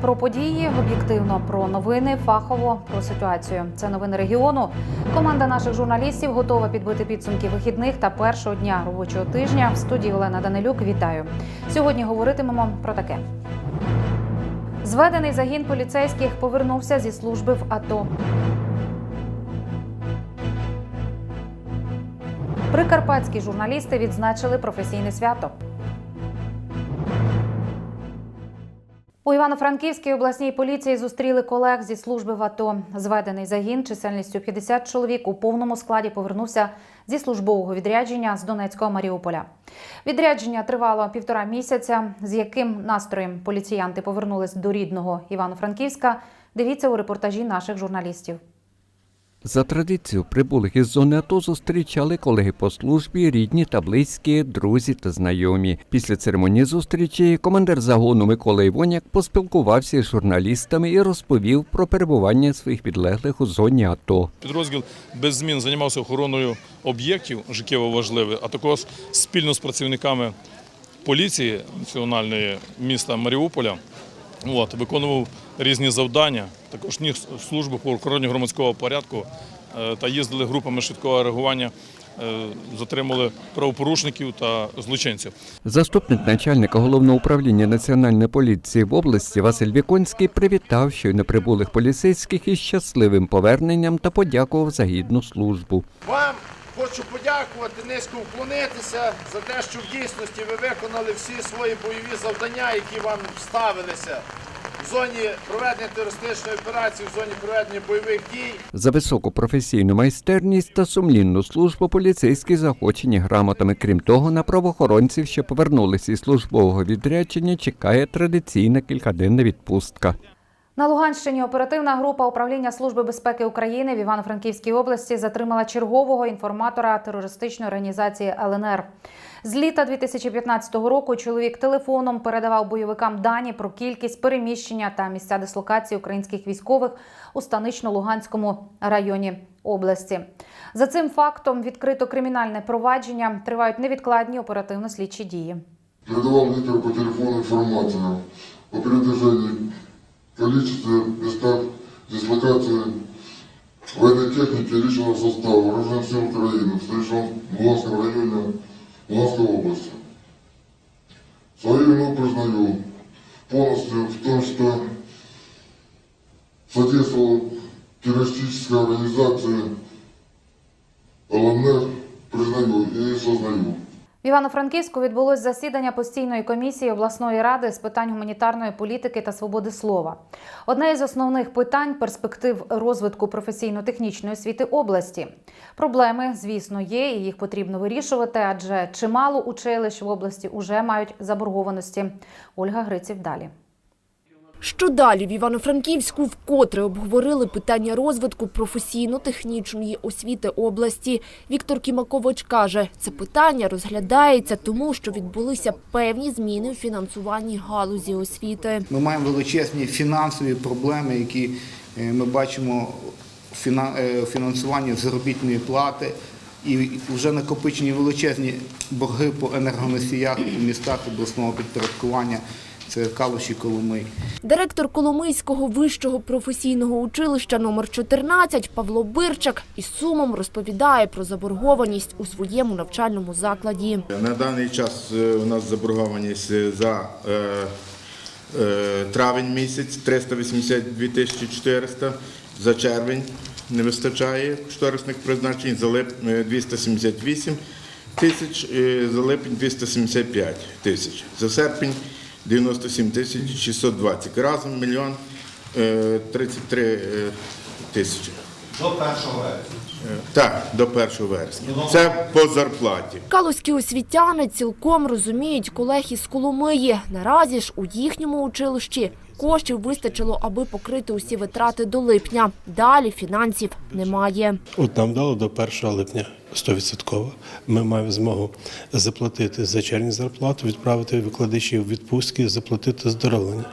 Про події, об'єктивно про новини, фахово про ситуацію. Це новини регіону. Команда наших журналістів готова підбити підсумки вихідних та першого дня робочого тижня. В студії Олена Данилюк. Вітаю. Сьогодні говоритимемо про таке. Зведений загін поліцейських повернувся зі служби в АТО. Прикарпатські журналісти відзначили професійне свято. У Івано-Франківській обласній поліції зустріли колег зі служби в АТО. Зведений загін чисельністю 50 чоловік у повному складі повернувся зі службового відрядження з Донецького Маріуполя. Відрядження тривало півтора місяця. З яким настроєм поліціянти повернулись до рідного Івано-Франківська? Дивіться у репортажі наших журналістів. За традицією прибулих із зони АТО зустрічали колеги по службі, рідні та близькі, друзі та знайомі. Після церемонії зустрічі командир загону Микола Івоняк поспілкувався з журналістами і розповів про перебування своїх підлеглих у зоні АТО. Підрозділ без змін займався охороною об'єктів життєво важливих, а також спільно з працівниками поліції національної міста Маріуполя. От, виконував різні завдання, також ніг службу по охороні громадського порядку е, та їздили групами швидкого реагування, е, затримали правопорушників та злочинців. Заступник начальника головного управління національної поліції в області Василь Віконський привітав щойно прибулих поліцейських із щасливим поверненням та подякував за гідну службу. Вам хочу подякувати, низько вклонитися за те, що в дійсності ви виконали всі свої бойові завдання, які вам ставилися в зоні проведення терористичної операції, в зоні проведення бойових дій. За високу професійну майстерність та сумлінну службу поліцейські захочені грамотами. Крім того, на правоохоронців, що повернулися із службового відрядження, чекає традиційна кількаденна відпустка. На Луганщині оперативна група управління Служби безпеки України в Івано-Франківській області затримала чергового інформатора терористичної організації ЛНР. З літа 2015 року чоловік телефоном передавав бойовикам дані про кількість переміщення та місця дислокації українських військових у станично-луганському районі області. За цим фактом відкрито кримінальне провадження. Тривають невідкладні оперативно-слідчі дії. передавал Виктору по телефону информацию о передвижении, количестве, местах дислокации военной техники личного состава вооруженных сил Украины в стоящем Луганском районе Луганской области. Свою вину признаю полностью в том, что содействовал террористической организации ЛНР, признаю и сознаю. Івано-Франківську відбулось засідання постійної комісії обласної ради з питань гуманітарної політики та свободи слова. Одне із основних питань перспектив розвитку професійно-технічної освіти області. Проблеми, звісно, є, і їх потрібно вирішувати, адже чимало училищ в області уже мають заборгованості. Ольга Гриців далі. Що далі в Івано-Франківську вкотре обговорили питання розвитку професійно-технічної освіти області. Віктор Кімакович каже, це питання розглядається тому, що відбулися певні зміни у фінансуванні галузі освіти. Ми маємо величезні фінансові проблеми, які е, ми бачимо у е, фінансуванні заробітної плати. І вже накопичені величезні борги по енергоносіях у містах обласного підпорядкування. Це Калуші, Коломий. Директор Коломийського вищого професійного училища номер 14 Павло Бирчак із сумом розповідає про заборгованість у своєму навчальному закладі. На даний час е, у нас заборгованість за е, е, травень місяць 382 тисячі 400, за червень не вистачає кошторисних призначень, за липень е, 278 тисяч, е, за липень 275 тисяч, за серпень 97 тисяч 620, разом мільйон е, 33 е, тисячі. До 1 вересня. Е, Так, до 1 вересня. Це по зарплаті. Калузькі освітяни цілком розуміють колег із Коломиї. Наразі ж у їхньому училищі коштів вистачило, аби покрити усі витрати до липня. Далі фінансів немає. От нам дало до 1 липня 100%. Ми маємо змогу заплатити за червні зарплату, відправити викладачів відпустки, заплатити здоровлення.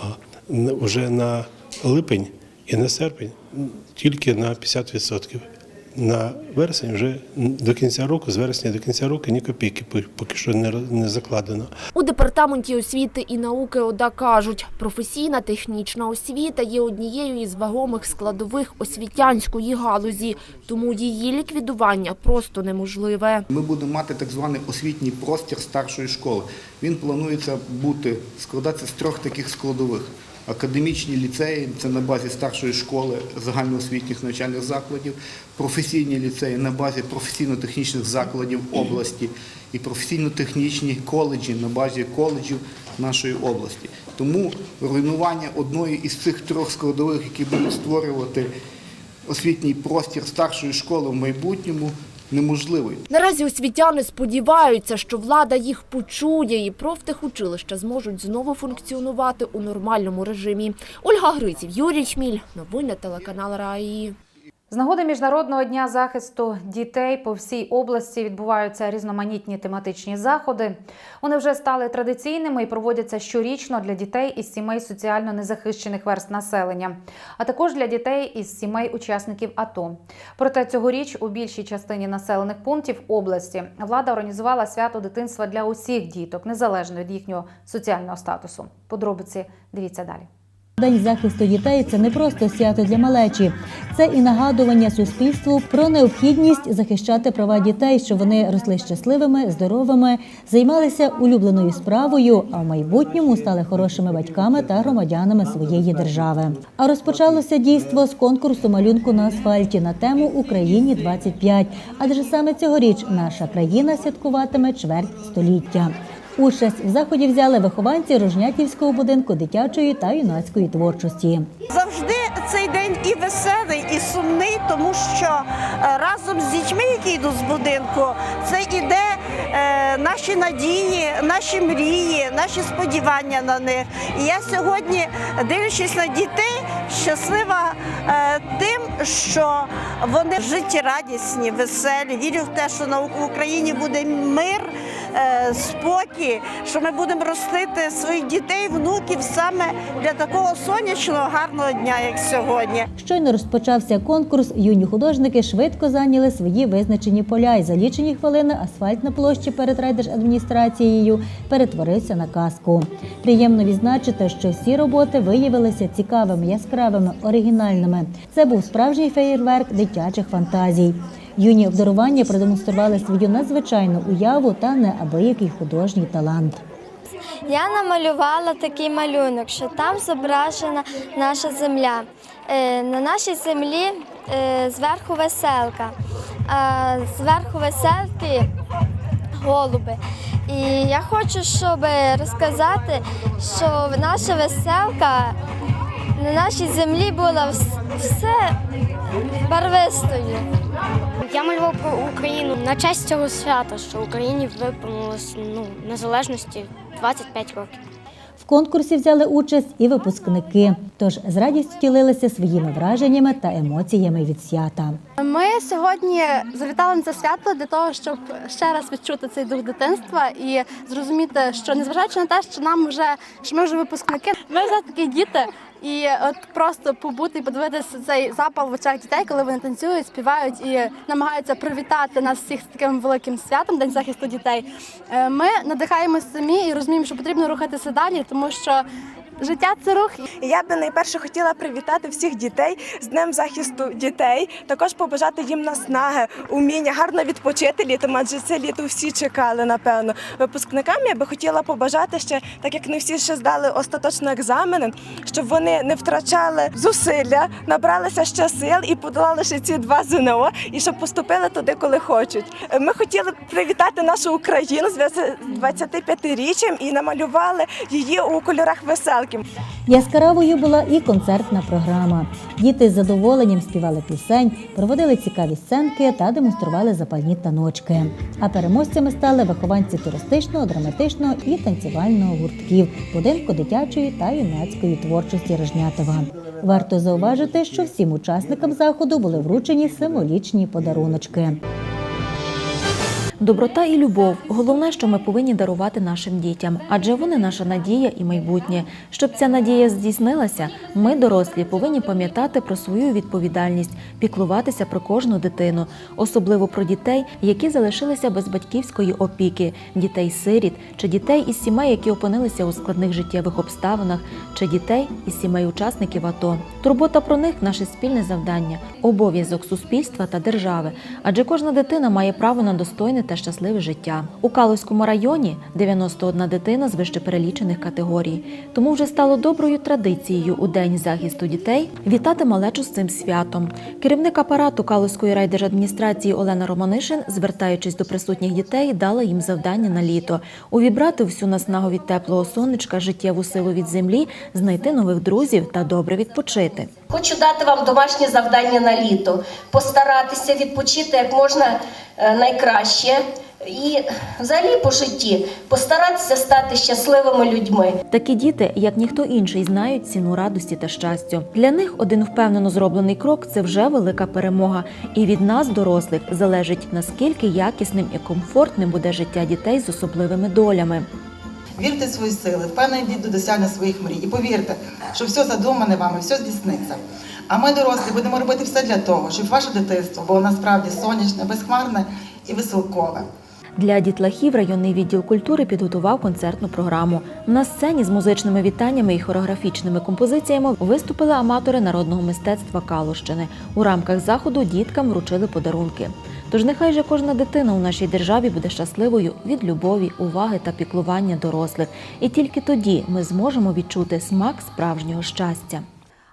А вже на липень і на серпень тільки на 50%. На вересень вже до кінця року, з вересня до кінця року ні копійки пок- поки що не роз- не закладено. У департаменті освіти і науки ОДА кажуть, професійна технічна освіта є однією із вагомих складових освітянської галузі, тому її ліквідування просто неможливе. Ми будемо мати так званий освітній простір старшої школи. Він планується бути складатися з трьох таких складових. Академічні ліцеї це на базі старшої школи загальноосвітніх навчальних закладів, професійні ліцеї на базі професійно-технічних закладів області і професійно-технічні коледжі на базі коледжів нашої області. Тому руйнування одної із цих трьох складових, які будуть створювати освітній простір старшої школи в майбутньому, неможливий. Наразі освітяни сподіваються, що влада їх почує і профтехучилища зможуть знову функціонувати у нормальному режимі. Ольга Гриців, Юрій Чміль, новини телеканал РАІ. З нагоди Міжнародного дня захисту дітей по всій області відбуваються різноманітні тематичні заходи. Вони вже стали традиційними і проводяться щорічно для дітей із сімей соціально незахищених верст населення, а також для дітей із сімей учасників АТО. Проте цьогоріч у більшій частині населених пунктів області влада організувала свято дитинства для усіх діток, незалежно від їхнього соціального статусу. Подробиці дивіться далі. День захисту дітей це не просто свято для малечі, це і нагадування суспільству про необхідність захищати права дітей, щоб вони росли щасливими, здоровими, займалися улюбленою справою, а в майбутньому стали хорошими батьками та громадянами своєї держави. А розпочалося дійство з конкурсу малюнку на асфальті на тему Україні 25 Адже саме цьогоріч наша країна святкуватиме чверть століття. Участь в заході взяли вихованці Рожнятівського будинку дитячої та юнацької творчості. Завжди цей день і веселий, і сумний, тому що е, разом з дітьми, які йдуть з будинку, це іде е, наші надії, наші мрії, наші сподівання на них. І я сьогодні, дивлячись на дітей, щаслива е, тим, що вони життєрадісні, веселі. Вірю в те, що в Україні буде мир. Е, Спокій, що ми будемо ростити своїх дітей, внуків саме для такого сонячного гарного дня, як сьогодні. Щойно розпочався конкурс. Юні художники швидко зайняли свої визначені поля, і за лічені хвилини асфальт на площі перед райдержадміністрацією перетворився на казку. Приємно відзначити, що всі роботи виявилися цікавими, яскравими, оригінальними. Це був справжній феєрверк дитячих фантазій. Юні обдарування продемонстрували свою надзвичайну уяву та неабиякий художній талант. Я намалювала такий малюнок, що там зображена наша земля. Е, На нашій землі е, зверху веселка, а зверху веселки голуби. І я хочу, щоб розказати, що наша веселка на нашій землі була все барвистою. Я малював про Україну на честь цього свята, що Україні виповнилось ну, незалежності 25 років. В конкурсі взяли участь і випускники, тож з радістю ділилися своїми враженнями та емоціями від свята. Ми сьогодні завітали на це свято для того, щоб ще раз відчути цей дух дитинства і зрозуміти, що незважаючи на те, що нам вже що ми вже випускники, ми все таки діти. І от просто побути і подивитися цей запал в очах дітей, коли вони танцюють, співають і намагаються привітати нас всіх з таким великим святом День захисту дітей. Е, Ми надихаємося самі і розуміємо, що потрібно рухатися далі, тому що життя це рух. Я би найперше хотіла привітати всіх дітей з Днем захисту дітей. Також побажати їм наснаги, уміння, гарно відпочити літом, адже це літо всі чекали, напевно. Випускникам я би хотіла побажати ще, так як не всі ще здали остаточно екзамени, щоб вони не втрачали зусилля, набралися ще сил і подолали ще ці два ЗНО, і щоб поступили туди, коли хочуть. Ми хотіли привітати нашу Україну з 25-річчям і намалювали її у кольорах веселки. Яскравою була і концертна програма. Діти з задоволенням співали пісень, проводили цікаві сценки та демонстрували запальні таночки. А переможцями стали вихованці туристичного, драматичного і танцювального гуртків будинку дитячої та юнацької творчості Рожнятова. Варто зауважити, що всім учасникам заходу були вручені символічні подаруночки. Доброта і любов головне, що ми повинні дарувати нашим дітям, адже вони наша надія і майбутнє. Щоб ця надія здійснилася, ми, дорослі, повинні пам'ятати про свою відповідальність, піклуватися про кожну дитину, особливо про дітей, які залишилися без батьківської опіки, дітей-сиріт чи дітей із сімей, які опинилися у складних життєвих обставинах, чи дітей із сімей учасників АТО. Турбота про них наше спільне завдання, обов'язок суспільства та держави, адже кожна дитина має право на достойне та щасливе життя. У Калузькому районі 91 дитина з вищеперелічених категорій. Тому вже стало доброю традицією у день захисту дітей вітати малечу з цим святом. Керівник апарату Калузької райдержадміністрації Олена Романишин, звертаючись до присутніх дітей, дала їм завдання на літо увібрати всю наснагу від теплого сонечка, життєву силу від землі, знайти нових друзів та добре відпочити. Хочу дати вам домашнє завдання на літо. Постаратися відпочити як можна найкраще. І взагалі по житті постаратися стати щасливими людьми. Такі діти, як ніхто інший, знають ціну радості та щастя. Для них один впевнено зроблений крок це вже велика перемога. І від нас, дорослих, залежить наскільки якісним і комфортним буде життя дітей з особливими долями. Вірте в свої сили, впевнено йдіть до досягнення своїх мрій. І повірте, що все задумане вами, все здійсниться. А ми, дорослі, будемо робити все для того, щоб ваше дитинство було насправді сонячне, безхмарне і веселкове. Для дітлахів районний відділ культури підготував концертну програму. На сцені з музичними вітаннями і хореографічними композиціями виступили аматори народного мистецтва Калущини. У рамках заходу діткам вручили подарунки. Тож нехай же кожна дитина у нашій державі буде щасливою від любові, уваги та піклування дорослих. І тільки тоді ми зможемо відчути смак справжнього щастя.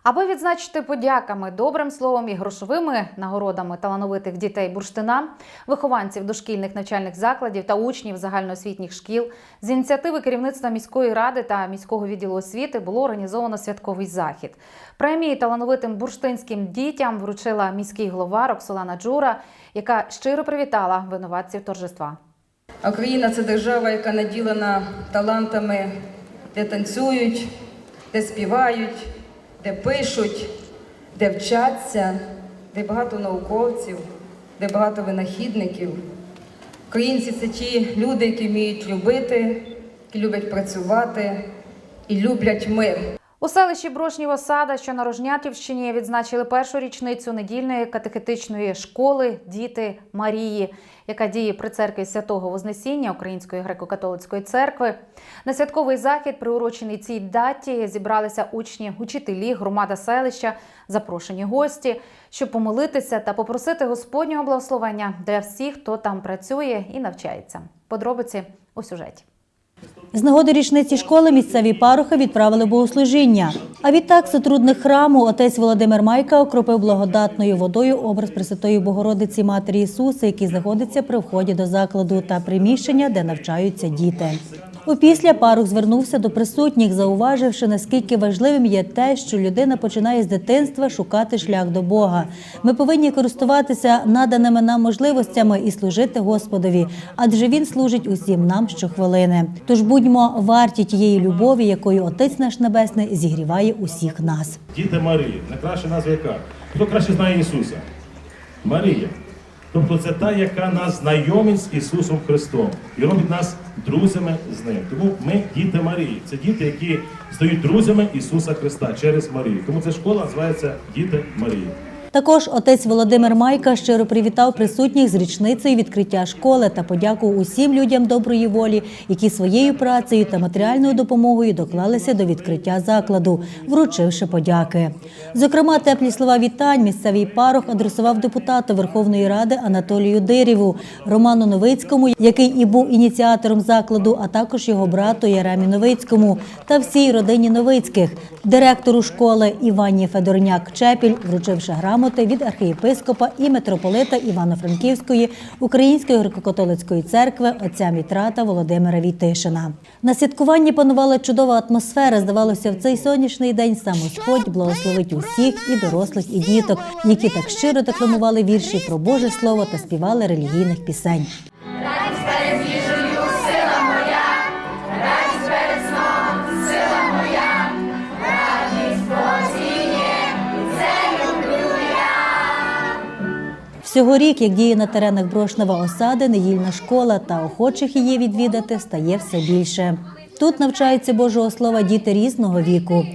Аби відзначити подяками, добрим словом і грошовими нагородами талановитих дітей бурштина, вихованців дошкільних навчальних закладів та учнів загальноосвітніх шкіл, з ініціативи керівництва міської ради та міського відділу освіти було організовано святковий захід. Премії талановитим бурштинським дітям вручила міський голова Роксолана Джура, яка щиро привітала винуватців торжества. Україна це держава, яка наділена талантами, де танцюють, де співають, де пишуть, де вчаться, де багато науковців, де багато винахідників. Українці це ті люди, які вміють любити, які люблять працювати і люблять мир. У селищі Брошнєва Сада, що на Рожнятівщині, відзначили першу річницю недільної катехетичної школи Діти Марії, яка діє при церкві святого Вознесіння Української греко-католицької церкви. На святковий захід, приурочений цій даті, зібралися учні, учителі, громада селища, запрошені гості, щоб помолитися та попросити Господнього благословення для всіх, хто там працює і навчається. Подробиці у сюжеті. З нагоди річниці школи місцеві парохи відправили богослужіння. А відтак сотрудник храму отець Володимир Майка окропив благодатною водою образ Пресвятої Богородиці Матері Ісуса, який знаходиться при вході до закладу та приміщення, де навчаються діти. Опісля парух звернувся до присутніх, зауваживши, наскільки важливим є те, що людина починає з дитинства шукати шлях до Бога. Ми повинні користуватися наданими нам можливостями і служити Господові, адже він служить усім нам щохвилини. Тож будьмо варті тієї любові, якою Отець наш Небесний зігріває усіх нас. Діти Марії. Найкраща назва яка? Хто краще знає Ісуса? Марія. Тобто це та, яка нас знайомить з Ісусом Христом і робить нас друзями з ним. Тому ми діти Марії. Це діти, які стають друзями Ісуса Христа через Марію. Тому ця школа називається Діти Марії. Також отець Володимир Майка щиро привітав присутніх з річницею відкриття школи та подякував усім людям доброї волі, які своєю працею та матеріальною допомогою доклалися до відкриття закладу, вручивши подяки. Зокрема, теплі слова вітань місцевий парох адресував депутату Верховної Ради Анатолію Диріву, Роману Новицькому, який і був ініціатором закладу, а також його брату Яремі Новицькому та всій родині Новицьких, директору школи Івані Федорняк Чепіль, вручивши грамоти від архієпископа і митрополита Івано-Франківської Української греко-католицької церкви отця Мітрата Володимира Війтишина. На святкуванні панувала чудова атмосфера. Здавалося, в цей сонячний день сам Господь благословить усіх і дорослих, і діток, які так щиро декламували вірші про Боже Слово та співали релігійних пісень. Всього рік, як діє на теренах Брошнева осади, недільна школа та охочих її відвідати стає все більше. Тут навчаються Божого Слова діти різного віку.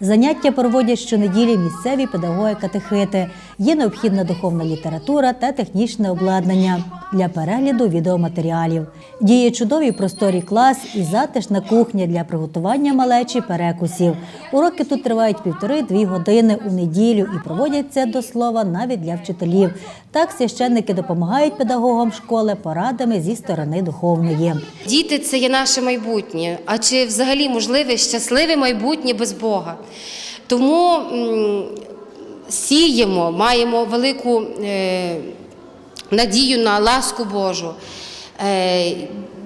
Заняття проводять щонеділі місцеві педагоги-катехити. Є необхідна духовна література та технічне обладнання для перегляду відеоматеріалів. Діє чудовий просторий клас і затишна кухня для приготування малечі перекусів. Уроки тут тривають півтори-дві години у неділю і проводяться до слова навіть для вчителів. Так священники допомагають педагогам школи порадами зі сторони духовної. Діти це є наше майбутнє. А чи взагалі можливе щасливе майбутнє без Бога? Тому сіємо, маємо велику е, надію на ласку Божу. Е,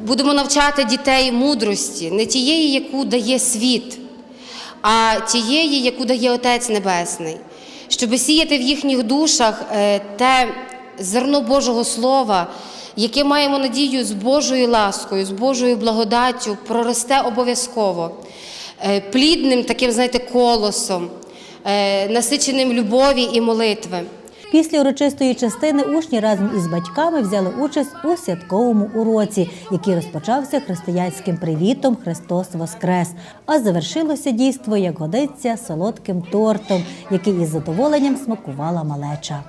будемо навчати дітей мудрості, не тієї, яку дає світ, а тієї, яку дає Отець Небесний, щоб сіяти в їхніх душах е, те зерно Божого Слова, яке маємо надію з Божою ласкою, з Божою благодаттю, проросте обов'язково плідним таким, знаєте, колосом, насиченим любові і молитви. Після урочистої частини учні разом із батьками взяли участь у святковому уроці, який розпочався християнським привітом Христос Воскрес. А завершилося дійство, як годиться, солодким тортом, який із задоволенням смакувала малеча.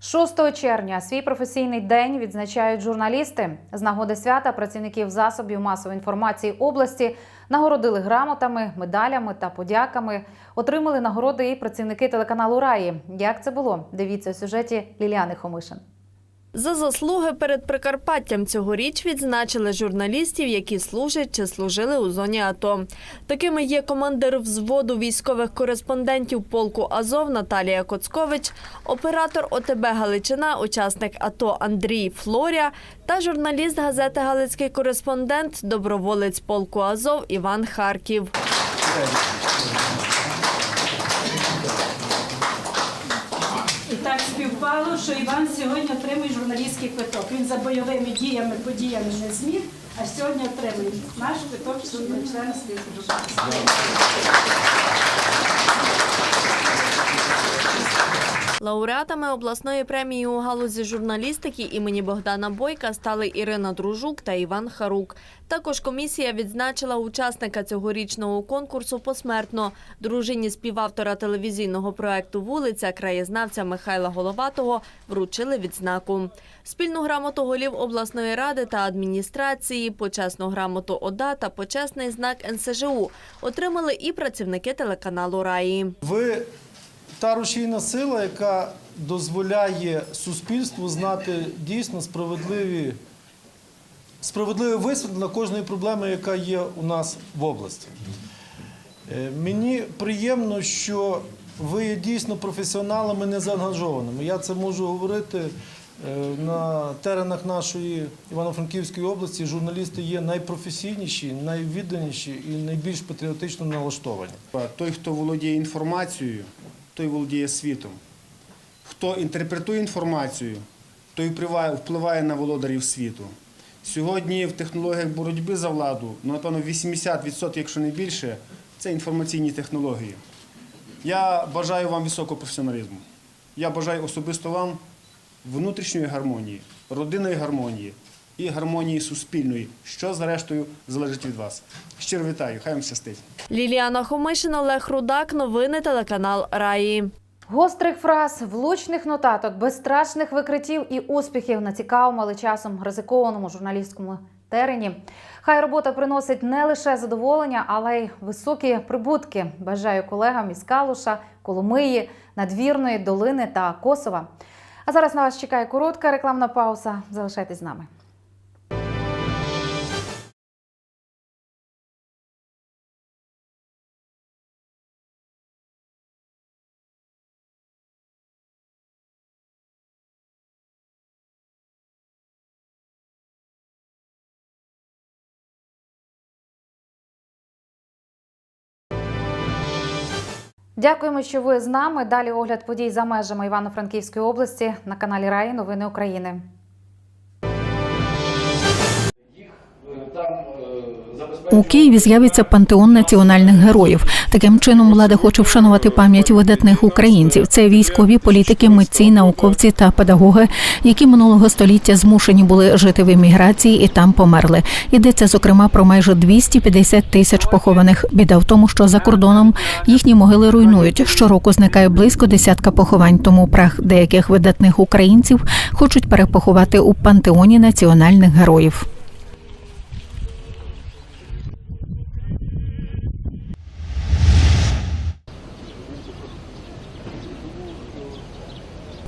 6 червня свій професійний день відзначають журналісти. З нагоди свята працівників засобів масової інформації області нагородили грамотами, медалями та подяками. Отримали нагороди і працівники телеканалу Раї. Як це було? Дивіться у сюжеті Ліліани Хомишин. За заслуги перед Прикарпаттям цьогоріч відзначили журналістів, які служать чи служили у зоні АТО. Такими є командир взводу військових кореспондентів полку Азов Наталія Коцкович, оператор ОТБ Галичина, учасник АТО Андрій Флоря та журналіст газети Галицький кореспондент, доброволець полку Азов Іван Харків. І так що Іван сьогодні отримує журналістський квиток. Він за бойовими діями, подіями не зміг, а сьогодні отримує наш квиток члена спілки журналістів. Лауреатами обласної премії у галузі журналістики імені Богдана Бойка стали Ірина Дружук та Іван Харук. Також комісія відзначила учасника цьогорічного конкурсу посмертно. Дружині співавтора телевізійного проекту Вулиця краєзнавця Михайла Головатого вручили відзнаку. Спільну грамоту голів обласної ради та адміністрації, почесну грамоту ОДА та почесний знак НСЖУ отримали і працівники телеканалу Раї. Ви та рушійна сила, яка дозволяє суспільству знати дійсно справедливі, справедливе висвітлення кожної проблеми, яка є у нас в області. Е, Мені приємно, що ви є дійсно професіоналами незаангажованими. Я це можу говорити е, на теренах нашої Івано-Франківської області. Журналісти є найпрофесійніші, найвідданіші і найбільш патріотично налаштовані. Той, хто володіє інформацією, той володіє світом. Хто інтерпретує інформацію, той впливає, на володарів світу. Сьогодні в технологіях боротьби за владу, ну, напевно, 80%, якщо не більше, це інформаційні технології. Я бажаю вам високого професіоналізму. Я бажаю особисто вам внутрішньої гармонії, родинної гармонії і гармонії суспільної, що зрештою залежить від вас. Щиро вітаю, хай вам щастить. Ліліана Хомишин, Олег Рудак. Новини телеканал Раї. Гострих фраз, влучних нотаток, безстрашних викриттів і успіхів на цікавому, але часом ризикованому журналістському терені. Хай робота приносить не лише задоволення, але й високі прибутки. Бажаю колегам із Калуша, Коломиї, Надвірної, Долини та Косова. А зараз на вас чекає коротка рекламна пауза. Залишайтесь з нами. Дякуємо, що ви з нами. Далі огляд подій за межами Івано-Франківської області на каналі Раї Новини України. У Києві з'явиться пантеон національних героїв. Таким чином влада хоче вшанувати пам'ять видатних українців. Це військові політики, митці, науковці та педагоги, які минулого століття змушені були жити в еміграції і там померли. Йдеться зокрема про майже 250 тисяч похованих. Біда в тому, що за кордоном їхні могили руйнують. Щороку зникає близько десятка поховань. Тому прах деяких видатних українців хочуть перепоховати у пантеоні національних героїв.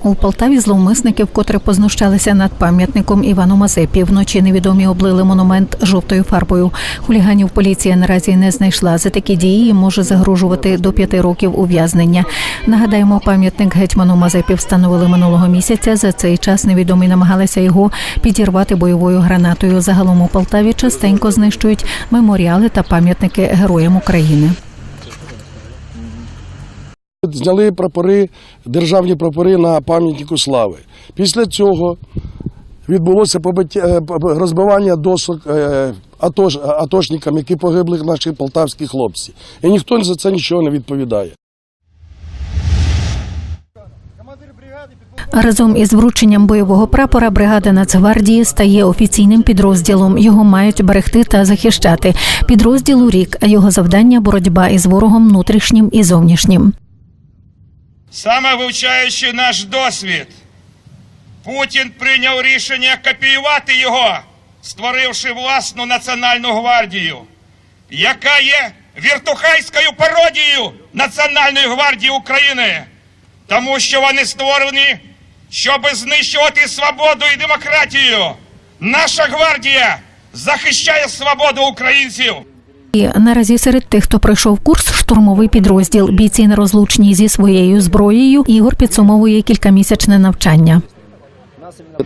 У Полтаві зловмисники вкотре познущалися над пам'ятником Івану Мазепі. Вночі невідомі облили монумент жовтою фарбою. Хуліганів поліція наразі не знайшла. За такі дії може загрожувати до п'яти років ув'язнення. Нагадаємо, пам'ятник гетьману Мазепі встановили минулого місяця. За цей час невідомі намагалися його підірвати бойовою гранатою. Загалом у Полтаві частенько знищують меморіали та пам'ятники героям України. Зняли прапори, державні прапори на пам'ятнику слави. Після цього відбулося е, розбивання досок е, атош, атошникам, які погибли наші полтавські хлопці. І ніхто за це нічого не відповідає. Разом із врученням бойового прапора бригада Нацгвардії стає офіційним підрозділом. Його мають берегти та захищати. Підрозділу рік, а його завдання боротьба із ворогом внутрішнім і зовнішнім. Саме вивчаючи наш досвід, Путін прийняв рішення копіювати його, створивши власну національну гвардію, яка є віртухайською пародією Національної гвардії України, тому що вони створені, щоб знищувати свободу і демократію. Наша гвардія захищає свободу українців. І наразі серед тих, хто пройшов курс, штурмовий підрозділ. Бійці нерозлучні зі своєю зброєю. Ігор підсумовує кількамісячне навчання.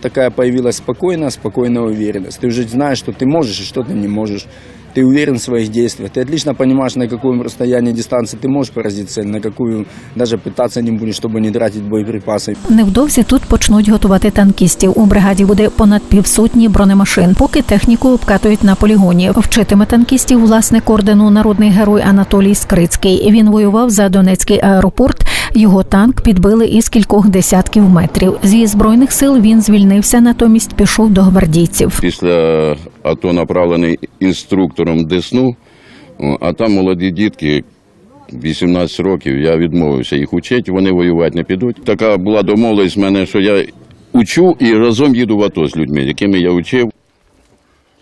Такая появилась спокойная, спокойная уверенность. Ты уже знаешь, что ты можешь и что ты не можешь. Ты уверен в своих действиях. Ты отлично понимаешь, на каком расстоянии дистанции ты можешь поразить цель, на какую даже пытаться не будешь, чтобы не тратить боеприпасы. Невдовзі тут почнуть готувати танкістів. У бригаді буде понад півсотні бронемашин. Поки техніку обкатують на полігоні. Вчитиме танкістів власник ордену народний герой Анатолій Скрицький. Він воював за Донецький аеропорт. Його танк підбили із кількох десятків метрів. Зі збройних сил він звільнився, натомість пішов до гвардійців. Після АТО направлений інструктором Десну, а там молоді дітки. 18 років я відмовився їх учити, вони воювати не підуть. Така була домовленість в мене, що я учу і разом їду в АТО з людьми, якими я учив.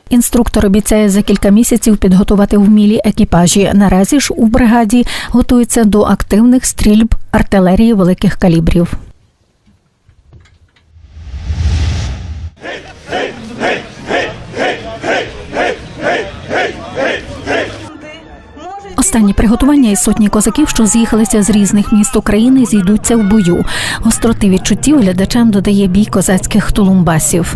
Інструктор обіцяє за кілька місяців підготувати вмілі екіпажі. Наразі ж у бригаді готуються до активних стрільб артилерії великих калібрів. Останні приготування і сотні козаків, що з'їхалися з різних міст України, зійдуться в бою. Гостроти відчуттів глядачам додає бій козацьких тулумбасів.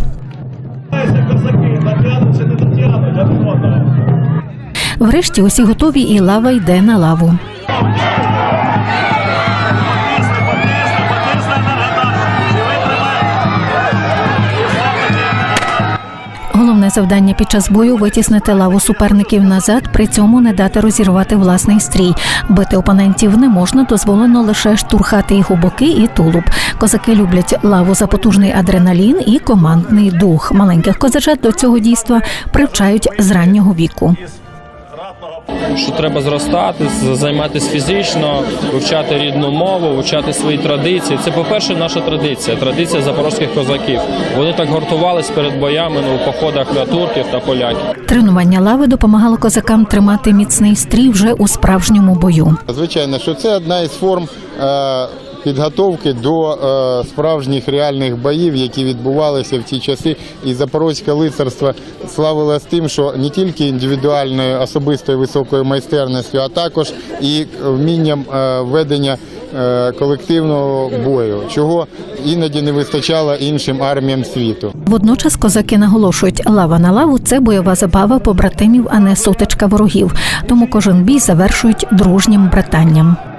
Врешті усі готові, і лава йде на лаву. Завдання під час бою витіснити лаву суперників назад, при цьому не дати розірвати власний стрій. Бити опонентів не можна, дозволено лише штурхати їх у боки і тулуб. Козаки люблять лаву за потужний адреналін і командний дух. Маленьких козачат до цього дійства привчають з раннього віку. Що треба зростати, займатися фізично, вивчати рідну мову, вивчати свої традиції. Це, по-перше, наша традиція, традиція запорозьких козаків. Вони так гуртувались перед боями ну, у походах на турків та поляків. Тренування лави допомагало козакам тримати міцний стрій вже у справжньому бою. Звичайно, що це одна із форм е, підготовки до е, справжніх реальних боїв, які відбувалися в ті часи. І запорозьке лицарство славилось тим, що не тільки індивідуальною особистою високою майстерністю, а також і вмінням е, ведення е, колективного бою, чого іноді не вистачало іншим арміям світу. Водночас козаки наголошують, лава на лаву це бойова забава побратимів, а не сутичка ворогів. Тому кожен бій завершують дружнім братанням.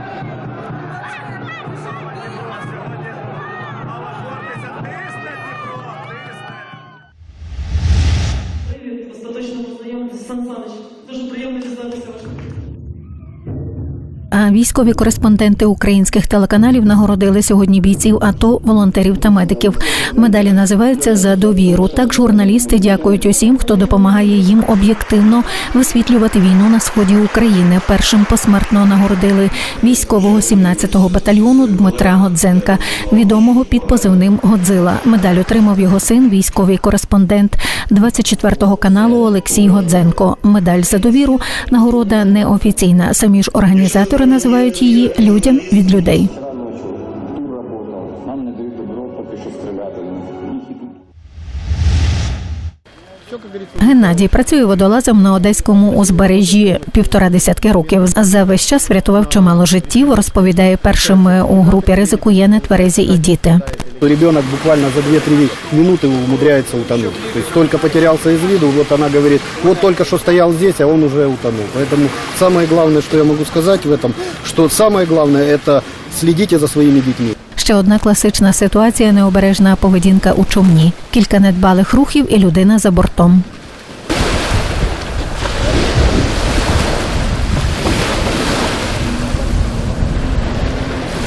Військові кореспонденти українських телеканалів нагородили сьогодні бійців АТО, волонтерів та медиків. Медалі називаються за довіру. Так журналісти дякують усім, хто допомагає їм об'єктивно висвітлювати війну на сході України. Першим посмертно нагородили військового 17-го батальйону Дмитра Годзенка, відомого під позивним Годзила. Медаль отримав його син, військовий кореспондент 24-го каналу Олексій Годзенко. Медаль за довіру нагорода неофіційна. Самі ж організатори називають її людям від людей. Геннадій працює водолазом на одеському узбережжі півтора десятки років. За весь час врятував чимало життів. Розповідає першими у групі ризику є нетверезі і діти. Ребенок буквально за 2-3 минуты умудряется утонуть. То есть только потерялся из виду, вот она говорит, вот только что стоял здесь, а он уже утонул. Поэтому самое главное, что я могу сказать в этом, что самое главное это следите за своїми дітьми. Ще одна класична ситуація необережна поведінка у човні. Кілька недбалих рухів і людина за бортом.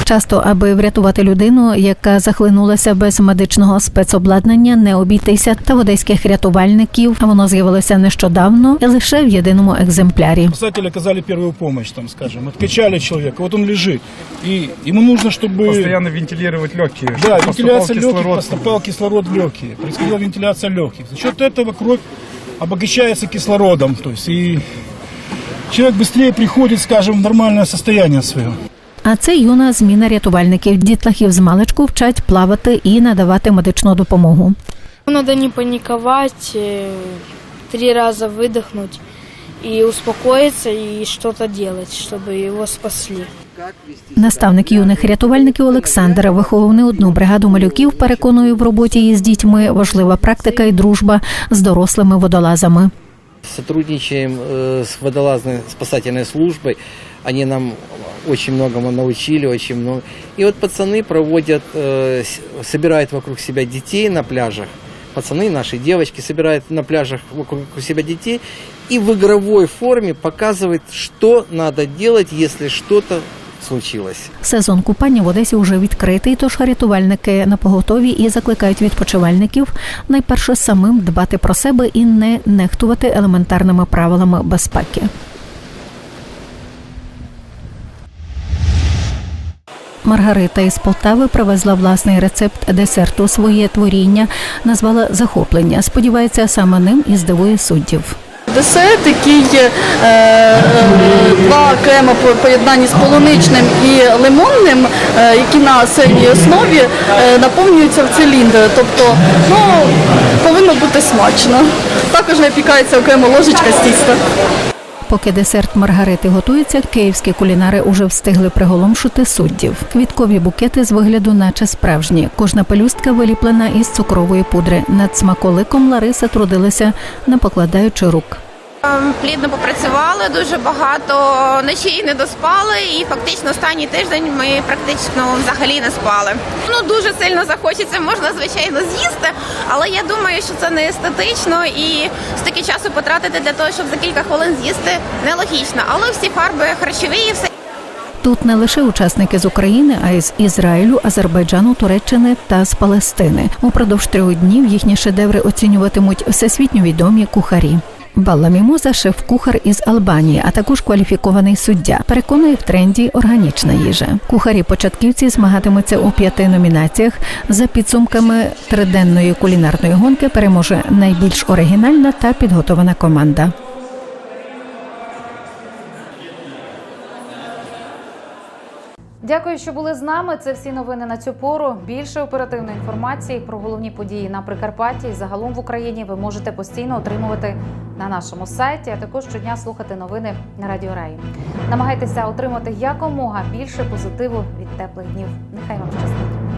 Часто, аби врятувати людину, яка захлинулася без медичного спецобладнання, не обійтися та в одеських рятувальників. А воно з'явилося нещодавно і лише в єдиному екземплярі. Спасатели оказали первую помощь, там, скажем, откачали человека, вот он лежит, и ему нужно, чтобы... Постоянно вентилировать легкие. Да, чтобы вентиляция поступал легких, кислород. поступал кислород в легкие, происходила вентиляция легких. За счет этого кровь обогащается кислородом, то есть и человек быстрее приходит, скажем, в нормальное состояние свое. А це юна зміна рятувальників. Дітлахів з маличку вчать плавати і надавати медичну допомогу. Надо не паниковать, э, три раза выдохнуть и успокоиться и что-то делать, чтобы его спасли. Наставник юних рятувальників Олександр виховав не одну бригаду малюків. Переконує в роботі із дітьми важлива практика і дружба з дорослими водолазами. Сотрудничаем э, с водолазной спасательной службой. Они нам очень многому научили, очень много. И вот пацаны проводят, э, собирают вокруг себя детей на пляжах. Пацаны, наши девочки собирают на пляжах вокруг себя детей и в игровой форме показывают, что надо делать, если что-то случилось. Сезон купання в Одесі вже відкритий, тож рятувальники на поготові і закликають відпочивальників найперше самим дбати про себе і не нехтувати елементарними правилами безпеки. Маргарита із Полтави привезла власний рецепт десерту. Своє творіння назвала захоплення. Сподівається, саме ним і здивує суддів. Десерт, який е, е, два крема по- поєднані з полуничним і лимонним, е, які на сирній основі е, наповнюються в циліндри. Тобто ну, повинно бути смачно. Також напікається окремо ложечка з тіста. Поки десерт Маргарити готується, київські кулінари уже встигли приголомшити суддів. Квіткові букети з вигляду, наче справжні. Кожна пелюстка виліплена із цукрової пудри. Над смаколиком Лариса трудилася, не покладаючи рук. Ем, Плідно попрацювали дуже багато ночей не доспали, і фактично останній тиждень ми практично взагалі не спали. Ну дуже сильно захочеться, можна звичайно з'їсти, але я думаю, що це не естетично і стільки часу потратити для того, щоб за кілька хвилин з'їсти, нелогічно. Але всі фарби харчові і все. Тут не лише учасники з України, а й з Ізраїлю, Азербайджану, Туреччини та з Палестини. Упродовж трьох днів їхні шедеври оцінюватимуть всесвітньо відомі кухарі. Балла Мімоза – шеф-кухар із Албанії, а також кваліфікований суддя. Переконує в тренді органічна їжа. Кухарі-початківці змагатимуться у п'яти номінаціях. За підсумками триденної кулінарної гонки переможе найбільш оригінальна та підготована команда. Дякую, що були з нами. Це всі новини на цю пору. Більше оперативної інформації про головні події на Прикарпатті і загалом в Україні ви можете постійно отримувати на нашому сайті, а також щодня слухати новини на Радіо Раї. Намагайтеся отримати якомога більше позитиву від теплих днів. Нехай вам щастить.